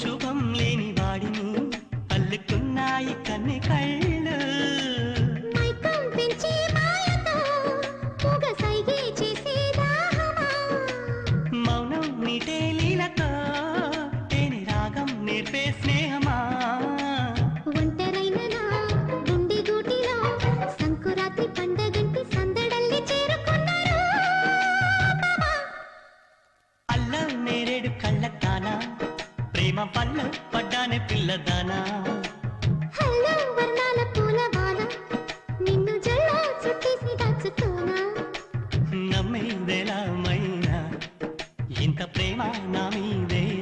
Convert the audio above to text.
శుభం లేని వాడిని అల్లుకున్నాయి కన్నె కళ్ళు. ప్రేమ పల్ల పడ్డానే పిల్లదానా. నిన్ను నమ్మేదేలా మైనా ఇంత ప్రేమ నా మీదే.